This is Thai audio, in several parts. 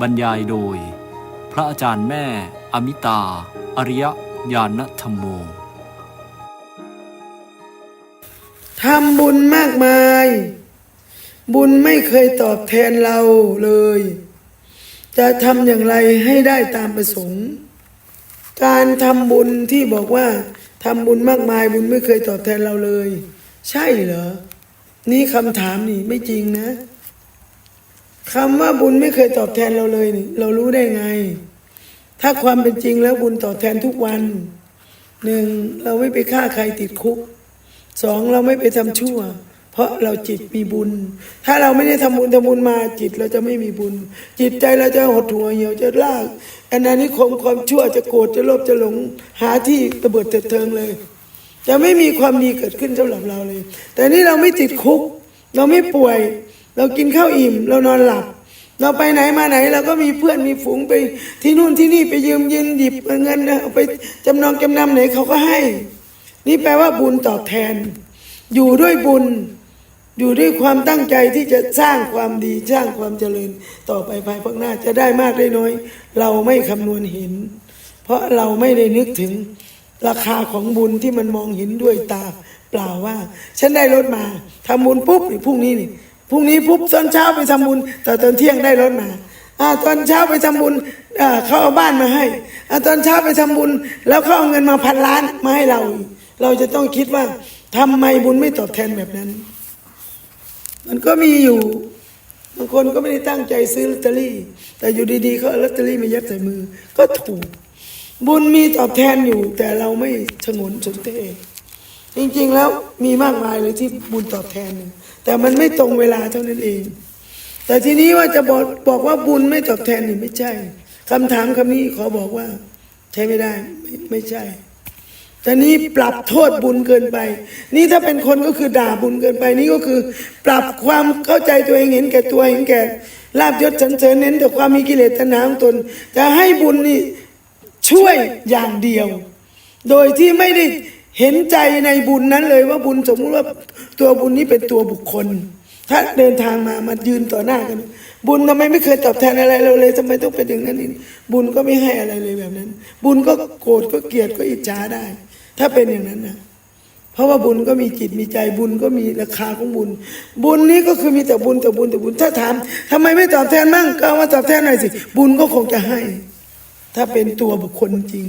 บรรยายโดย พระอาจารย์แม่อมิตา อริยญาณธรรมโมทำบุญมากมาย บุญไม่เคยตอบแทนเราเลย จะทำอย่างไรให้ได้ตามประสงค์ การทำบุญที่บอกว่าทำบุญมากมายบุญไม่เคยตอบแทนเราเลย ใช่เหรอ นี่คำถามนี่ไม่จริงนะ คำว่าบุญไม่เคยตอบแทนเราเลยนี่เรารู้ได้ไง ถ้าความเป็นจริงแล้วบุญตอบแทนทุกวันหนึ่งเราไม่ไปฆ่าใครติดคุกสองเราไม่ไปทำชั่ว เพราะเราจิตมีบุญ ถ้าเราไม่ได้ทำบุญทำบุญมาจิตเราจะไม่มีบุญ จิตใจเราจะหดหัวเหี่ยวจะลากอันนั้นนี่คมความชั่วจะโกรธจะโลภจะหลงหาที่ระเบิดเถิดเทิงเลย จะไม่มีความดีเกิดขึ้นสำหรับเราเลย แต่นี่เราไม่ติดคุก เราไม่ป่วย เรากินข้าวอิ่ม เรานอนหลับ เราไปไหนมาไหน เราก็มีเพื่อนมีฝูงไป ที่นู่นที่นี่ไปยืมยืนหยิบเงินเอาไปจำนองจำนำไหนเขาก็ให้ นี่แปลว่าบุญตอบแทน อยู่ด้วยบุญ อยู่ด้วยความตั้งใจที่จะสร้างความดีสร้างความเจริญ ต่อไปภายภาคหน้าจะได้มากได้น้อย เราไม่คำนวณเห็น เพราะเราไม่ได้นึกถึงราคาของบุญที่มันมองเห็นด้วยตา เปล่าว่า ฉันได้รถมาทำบุญปุ๊บนี่พรุ่งนี้นี่ พรุ่งนี้ปุ๊บตอนเช้าไปทำบุญแต่ตอนเที่ยงได้รถมาอ่าตอนเช้าไปทำบุญอ่าเขาเอาบ้านมาให้อ่าตอนเช้าไปทำบุญ แล้วเขาเอาเงินมาพันล้านมาให้เรา เราจะต้องคิดว่าทำไมบุญไม่ตอบแทนแบบนั้น มันก็มีอยู่บางคนก็ไม่ได้ตั้งใจซื้อลอตเตอรี่ แต่อยู่ดีๆเขาเอาลอตเตอรี่มายัดใส่มือ ก็ถูก บุญมีตอบแทนอยู่ แต่เราไม่ฉงนสนเท จริงๆแล้วมีมากมายเลยที่บุญตอบแทนเนี่ยแต่มันไม่ตรงเวลาเท่านั้นเอง แต่ทีนี้ว่าจะบอกบอกว่าบุญไม่ตอบแทนนี่ไม่ใช่คำถามคำนี้ขอบอกว่า ใช้ไม่ได้ไม่ไม่ใช่แต่นี้ปรับโทษบุญเกินไป นี่ถ้าเป็นคนก็คือด่าบุญเกินไปนี่ก็คือ ปรับความเข้าใจตัวเองเห็นแก่ตัวเห็นแก่ลาบยศสรรเสริญเน้นแต่ความมีกิเลสตัณหาของตนจะให้บุญนี่ช่วยอย่างเดียว โดยที่ไม่ได้ เห็นใจในบุญนั้นเลยว่าบุญสมมุติว่าตัวบุญนี้เป็นตัวบุคคล ถ้าเดินทางมามายืนต่อหน้ากัน บุญทำไมไม่เคยตอบแทนอะไรเราเลยทำไมต้องเป็นอย่างนั้นนี่บุญก็ไม่ให้อะไรเลยแบบนั้น บุญก็โกรธก็เกลียดก็อิจฉาได้ ถ้าเป็นอย่างนั้นนะเพราะว่าบุญก็มีจิตมีใจบุญก็มีราคาของบุญ บุญนี้ก็คือมีแต่บุญแต่บุญแต่บุญถ้าถามทำไมไม่ตอบแทนมั่งก็เอามาตอบแทนหน่อยสิบุญก็คงจะให้ ถ้าเป็นตัวบุคคลจริง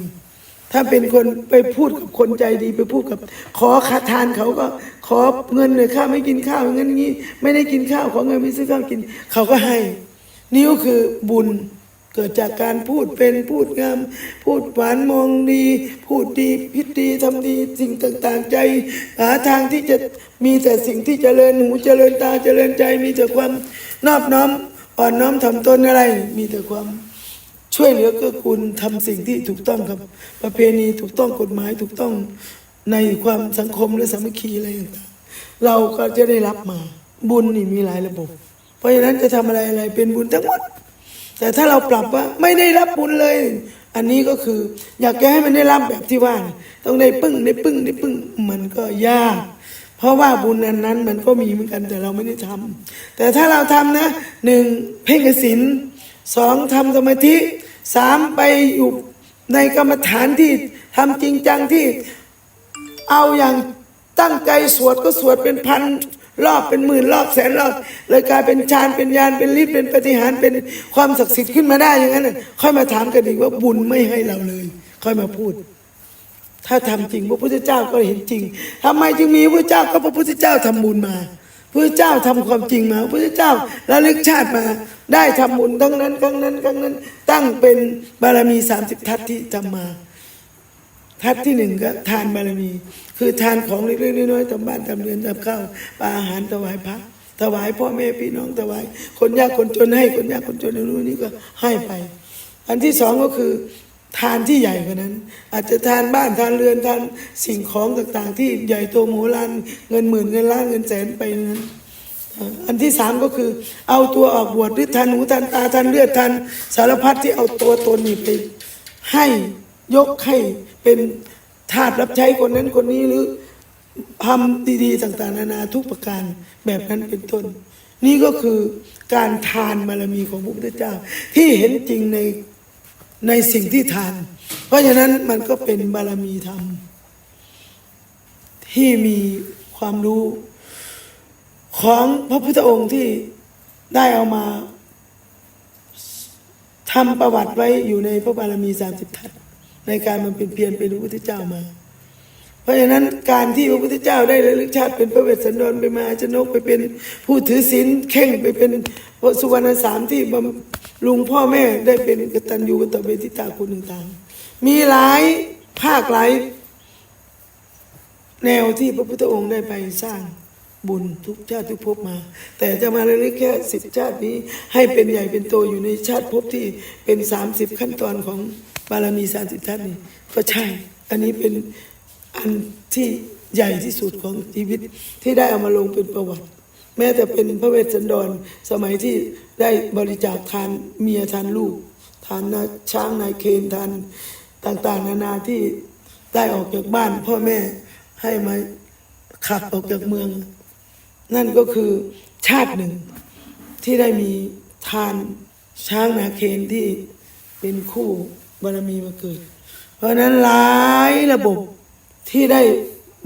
ถ้าเป็นคนไปพูดกับคนใจดีไปพูดกับ ขอคาทานเขาก็ขอเงินเลยข้าไม่กินข้าวเงินงนี้ ไม่ได้กินข้าวขอเงินไม่ซื้อข้าวกิน เขาก็ให้นี่ก็คือบุญเกิดจากการพูดเป็นพูดงาม พูดหวานมองดี พูดดีพิดดีทำดีสิ่งต่างๆ ใจหาทางที่จะมีแต่สิ่งที่เจริญหูเจริญตาเจริญใจมีแต่ความนอบน้อมอ่อนน้อมถ่อมตนอะไร มีแต่ความ ช่วยเหลือเกื้อกูลทำสิ่งที่ถูกต้องครับ ประเพณีถูกต้องกฎหมายถูกต้องในความสังคมและสามัคคีอะไรต่างๆเราก็จะได้รับมาบุญนี่มีหลายระบบ เพราะฉะนั้นจะทำอะไรอะไรเป็นบุญทั้งหมด แต่ถ้าเราปรับว่าไม่ได้รับบุญเลย อันนี้ก็คือ อยากจะให้มันได้รับแบบที่ว่า ต้องได้ปึ้งได้ปึ้งได้ปึ้งมันก็ยากเพราะว่าบุญนั้นนั้นมันก็มีเหมือนกันแต่เราไม่ได้ทำแต่ถ้าเราทำนะหนึ่งเพ่งกสินสองทำสมาธิ สามไปอยู่ในกรรมฐานที่ทำจริงจังที่เอาอย่างตั้งใจสวดก็สวดเป็นพันรอบเป็นหมื่นรอบแสนรอบเลยกลายเป็นฌานเป็นญาณเป็นฤทธิ์เป็นปฏิหารเป็นความศักดิ์สิทธิ์ขึ้นมาได้อย่างนั้นน่ะค่อยมาถามกันอีกว่าบุญไม่ให้เราเลย ค่อยมาพูด ถ้าทำจริงพระพุทธเจ้าก็เห็นจริงทำไมจึงมีพระเจ้าก็พระพุทธเจ้าทำบุญมาพระเจ้าทำความจริงมาพระพุทธเจ้าระลึกชาติมา ได้ทำบุญทั้งนั้นครั้งนั้นครั้งนั้น ตั้งเป็นบารมีสามสิบทัศน์ที่ทำมา ทัศน์ที่หนึ่งก็ทานบารมี คือทานของเล็กๆน้อยๆทำบ้านทำเรือนทำข้าวปลาอาหารถวายพระถวายพ่อแม่พี่น้องถวาย คนยากคนจนให้คนยากคนจนในรู้นนี้ก็ให้ไป อันที่สองก็คือทานที่ใหญ่กว่านั้น อาจจะทานบ้านทานเรือนทานสิ่งของต่างๆ ที่ใหญ่โตโมโหลานเงินหมื่นเงินล้านเงินแสนไปนั้น อันที่สามก็คือ เอาตัวออกบวชหรือทานหูทานตาทานเลือดทานสารพัดที่เอาตัวตนนี่ไปให้ยกให้เป็นทาสรับใช้คนนั้นคนนี้หรือทำดีๆต่างๆ นานาทุกประการแบบนั้นเป็นต้น นี่ก็คือการทานบารมีของพระพุทธเจ้า ที่เห็นจริงในในสิ่งที่ทาน เพราะฉะนั้นมันก็เป็นบารมีธรรม ที่มีความรู้ ของพระพุทธองค์ที่ได้เอามาทำประวัติไว้อยู่ในพระบารมีสามสิบทัศน์ในการมันเป็นเพียรเป็นพระพุทธเจ้ามา เพราะฉะนั้นการที่พระพุทธเจ้าได้ระลึกชาติเป็นพระเวสสันดรไปมาชนกไปเป็นผู้ถือศีลเข่งไปเป็นพระสุวรรณสามที่บำรุงพ่อแม่ได้เป็นกตัญญูกตเวทิตาคุณต่างๆมีหลายภาคหลายแนวที่พระพุทธองค์ได้ไปสร้าง บุญทุกชาติทุกภพมา แต่จะมาเล็กแค่สิบชาตินี้ ให้เป็นใหญ่เป็นโตอยู่ในชาติภพที่เป็นสามสิบขั้นตอนของบารมีสามสิบท่านนี่ก็ใช่ อันนี้เป็นอันที่ใหญ่ที่สุดของชีวิตที่ได้เอามาลงเป็นประวัติ แม้แต่เป็นพระเวสสันดรสมัยที่ได้บริจาคทานเมียทานลูกทานนาช้างนายเคนทานต่างๆ นานาที่ได้ออกจากบ้านพ่อแม่ให้มาขับออกจากเมือง นั่นก็คือชาติหนึ่งที่ได้มีทานช้างนาเคนที่เป็นคู่บารมีมาเกิด เพราะนั้นหลายระบบที่ได้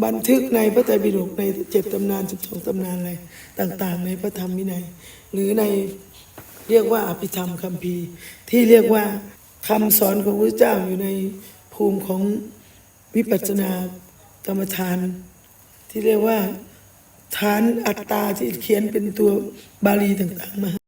บันทึกในพระไตรปิฎกในเจ็ดตำนานสิบสองตำนานอะไรต่าง ๆ ในพระธรรมวินัย หรือในเรียกว่าอภิธรรมคัมภีร์ ที่เรียกว่าคำสอนของพระเจ้าอยู่ในภูมิของวิปัสสนากรรมฐาน ที่เรียกว่า ฐานอัตตาที่เขียนเป็นตัวบาลีต่างๆมา